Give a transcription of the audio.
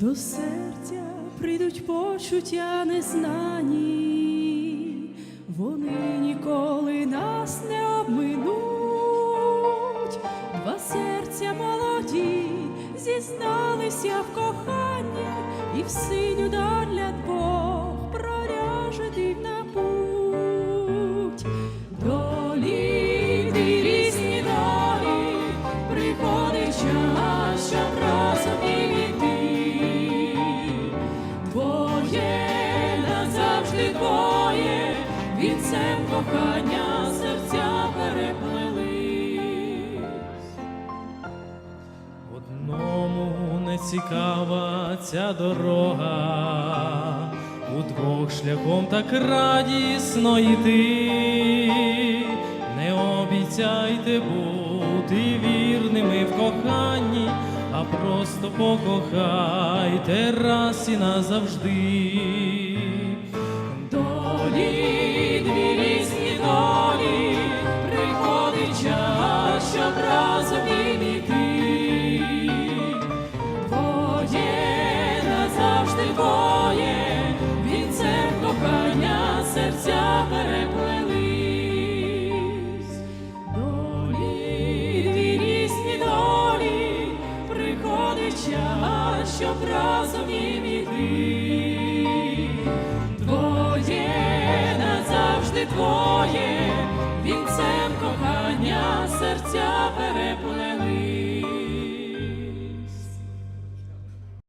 До серця прийдуть почуття незнані, вони ніколи нас не обминуть. Два серця молоді зізналися в коханні, і в синю доля назавжди твоє, вінцем кохання серця переплелись. Одному не цікава ця дорога, удвох шляхом так радісно йти, не обіцяйте бути вірними в коханні, а просто покохайте раз і назавжди. Дві різні долі, приходить час, щоб разом іти. Твоє назавжди твоє, вінцем кохання серця переплелись. Долі, дві різні долі, приходить час, щоб разом іти. Твоє, вінцем кохання серця переплелись.